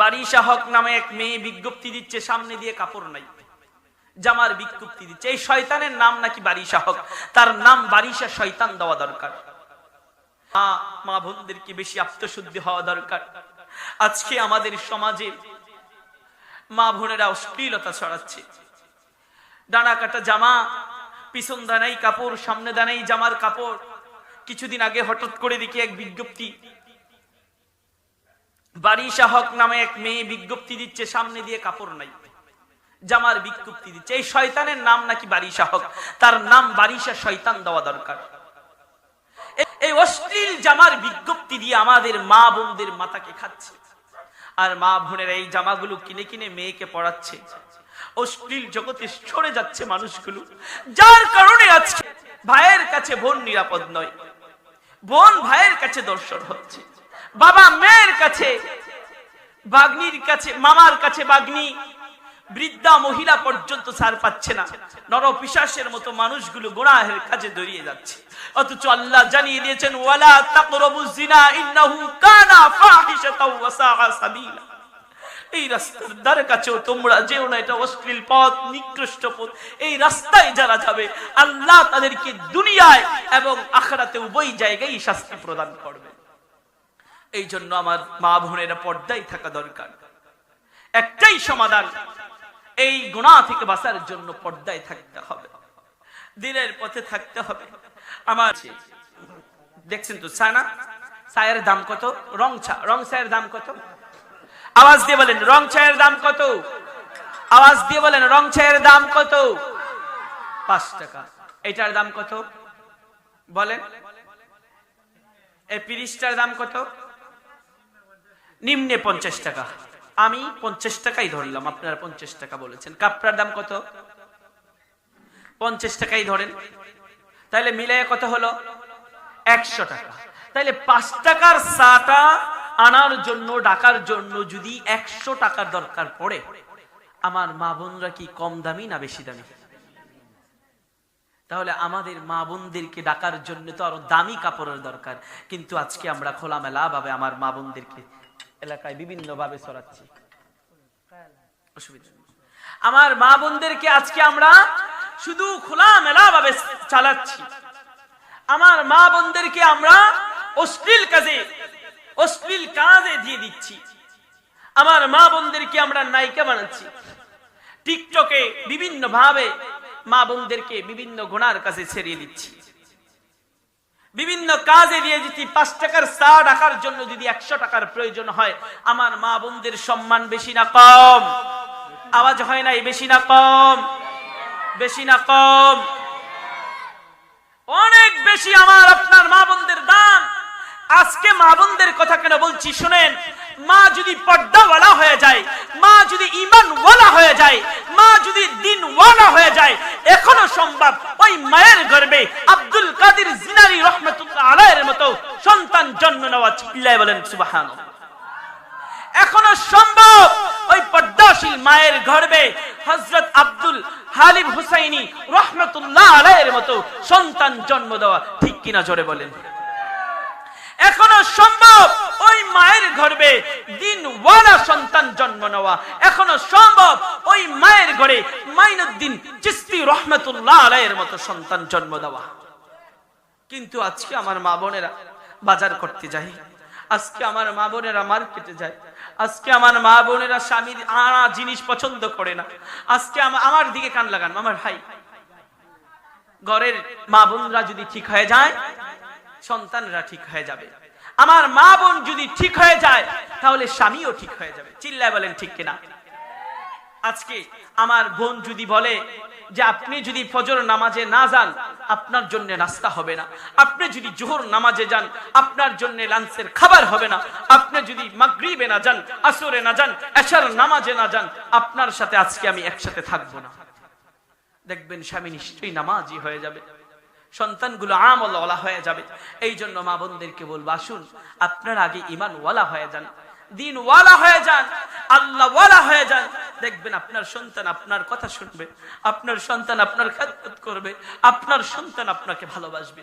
বারিশা হক নামে এক মেয়ে বিজ্ঞপ্তি দিচ্ছে, সামনে দিয়ে কাপড় নাই। জামার বিজ্ঞপ্তি দিচ্ছে, এই শয়তানের নাম নাকি বারিশা হক? তার নাম বারিশা শয়তান দেওয়া দরকার। মা মা বোনদেরকে বেশি আত্মশুদ্ধি হওয়া দরকার। আজকে আমাদের সমাজে মা বোনেরা অশ্লীলতা ছড়াচ্ছে। ডানা কাটা জামা, পিছন দানাই কাপড়, সামনে দানাই জামার কাপড়। কিছুদিন আগে হঠাৎ করে দেখি এক বিজ্ঞপ্তি বারিশা হক নামে এক মেয়ে বিজ্ঞপ্তি দিচ্ছে, সামনে দিয়ে কাপড় নাই। জামার বিজ্ঞপ্তি দিচ্ছে, এই শয়তানের নাম নাকি বারিশা হক? তার নাম বারিশা শয়তান দেওয়া দরকার। এই অশ্লীল জামার বিজ্ঞপ্তি দিয়ে আমাদের মা বোনদের মাথাকে খাচ্ছে। আর মা বোনের এই জামাগুলো কিনে কিনে মেয়েকে পড়াচ্ছে। অশ্লীল জগতে সরে যাচ্ছে মানুষগুলো। যার কারণে আজকে ভাইয়ের কাছে বোন নিরাপদ নয়। বোন ভাইয়ের কাছে দর্শন হচ্ছে। বাবা মেয়ের কাছে, বাগ্নির কাছে, মামার কাছে বাগ্নি। বৃদ্ধা মহিলা পর্যন্ত সার পাচ্ছে না। নর পিশাসের মতো মানুষগুলো গোনাহের কাজে দড়িয়ে যাচ্ছে। অথচ আল্লাহ জানিয়ে দিয়েছেন, ওয়ালা তাকরাবু জিনা ইন্নাহু কানা ফাহিশাতাও ওয়া সাআ সাবিলা। এই রাস্তার দ্বারে কাছেও তোমরা যেও না, এটা অশ্লীল পথ, নিকৃষ্ট পথ। এই রাস্তায় যারা যাবে, আল্লাহ তাদেরকে দুনিয়ায় এবং আখরাতে উভয় জায়গায় শাস্তি প্রদান করবে। এই জন্য আমার মা বোনেরা পর্দায় থাকা দরকার। একটাই সমাধান, এই গুণা থেকে বাঁচার জন্য পর্দায় থাকতে হবে। দিনের পথে থাকতে হবে। আমার দেখছেন তো ছানা? ছায়ের দাম কত? রং ছা, রং ছায়ের দাম কত? আওয়াজ দিয়ে বলেন, রং ছায়ের দাম কত? আওয়াজ দিয়ে বলেন, রং ছায়ের দাম কত? পাঁচ টাকা। এটার দাম কত? বলেন। এই পিরিশটার দাম কত? নিম্নে পঞ্চাশ টাকা। আমি পঞ্চাশ টাকাই ধরলাম, আপনারা পঞ্চাশ টাকা বলেছেন। কাপড়ার দাম কত? পঞ্চাশ টাকাই ধরেন। তাহলে মিলে কত হলো? একশো টাকা। তাহলে পাঁচ টাকার চাটা আনার জন্য, ডাকার জন্য যদি একশো টাকার দরকার পড়ে, আমার মা বোনরা কি কম দামি না বেশি দামি? তাহলে আমাদের মা বোনদেরকে ডাকার জন্য তো আরও দামি কাপড়ের দরকার। কিন্তু আজকে আমরা খোলামেলা ভাবে আমার মা বোনদেরকে এলাকায় বিভিন্ন ভাবে ছড়াচ্ছি। অসুবিধা আমার মা বোনদেরকে আজকে আমরা শুধু খোলামেলা ভাবে চালাচ্ছি। আমার মা বোনদেরকে আমরা অশ্লীল কাজে অশ্লীল কাজে দিয়ে দিচ্ছি। আমার মা বোনদেরকে আমরা নায়িকা বানাচ্ছি। টিকটকে বিভিন্ন ভাবে মা বোনদেরকে বিভিন্ন গোনার কাছে ছেড়িয়ে দিচ্ছি। বিভিন্ন কাজে দিয়ে যদি পাঁচ টাকার চা রাখার জন্য যদি একশো টাকার প্রয়োজন হয়, আমার মা বোনদের সম্মান বেশি না কম। আওয়াজ হয় নাই, বেশি না কম। বেশি না কম। অনেক বেশি আমার আপনার মা বোনদের দাম আজকে মা বোনদের কথা কেন বলছি, শুনেন, মা যদি পর্দাওয়ালা হয়ে যায়, মা যদি ইমানওয়ালা হয়ে যায়, মা যদি দিনওয়ালা হয়ে যায় এখনও সম্ভব। ওই মায়ের গর্বে আব্দুল কাদির জিনারি রহমতুল্লাহ আলাইয়ের মতো সন্তান জন্ম নেওয়া চিল্লায় বলেন সুবাহান এখনও সম্ভব। ওই পর্দাশীল মায়ের গর্বে হজরত আব্দুল হালিম হুসাইনি রহমতুল্লাহ আলাইয়ের মতো সন্তান জন্ম দেওয়া। ঠিক কিনা জোরে বলেন। এখনও সম্ভব। ওই মায়ের গর্বে দিনওয়ালা সন্তান জন্ম নেওয়া। এখনও সম্ভব। ওই মায়ের ঘরে মাইনুদ্দিন চিস্তি রহমতুল্লাহ আলাইয়ের মতো সন্তান জন্ম দেওয়া। কিন্তু আজকে আমার মা বোনেরা বাজার করতে যায়। আজকে আমার মা বোনেরা মার্কেটে যায়। আজকে আমার মা বোনেরা স্বামীর আনা জিনিস পছন্দ করে না। আজকে আমার দিকে কান লাগান। আমার ভাই, ঘরের মা বোনরা যদি ঠিক হয়ে যায় সন্তানরা ঠিক হয়ে যাবে। আমার মা বোন যদি ঠিক হয়ে যায়, তাহলে স্বামীও ঠিক হয়ে যাবে। চিল্লায় বলেন ঠিক কিনা? আজকে আমার বোন যদি বলে যে, আপনি যদি ফজর নামাজে না যান, আপনার জন্য নাস্তা হবে না। আপনি যদি জোহর নামাজে যান, আপনার জন্য লাঞ্চের খাবার হবে না। আপনি যদি মাগরিবে না যান, আসরে না যান, এশার নামাজে না যান, আপনার সাথে আজকে আমি একসাথে থাকব না। দেখবেন স্বামী নিশ্চয়ই নামাজই হয়ে যাবে। সন্তানগুলো আমল হয়ে যাবে। এই জন্য মা বোনদেরকে বলব, আসুন, আপনার আগে ইমান ওয়ালা হয়ে যান দিন ওয়ালা হয়ে যান আল্লাহ ওয়ালা হয়ে যান। দেখবেন আপনার সন্তান আপনার কথা শুনবে, আপনার সন্তান আপনার খেদমত করবে, আপনার সন্তান আপনাকে ভালোবাসবে।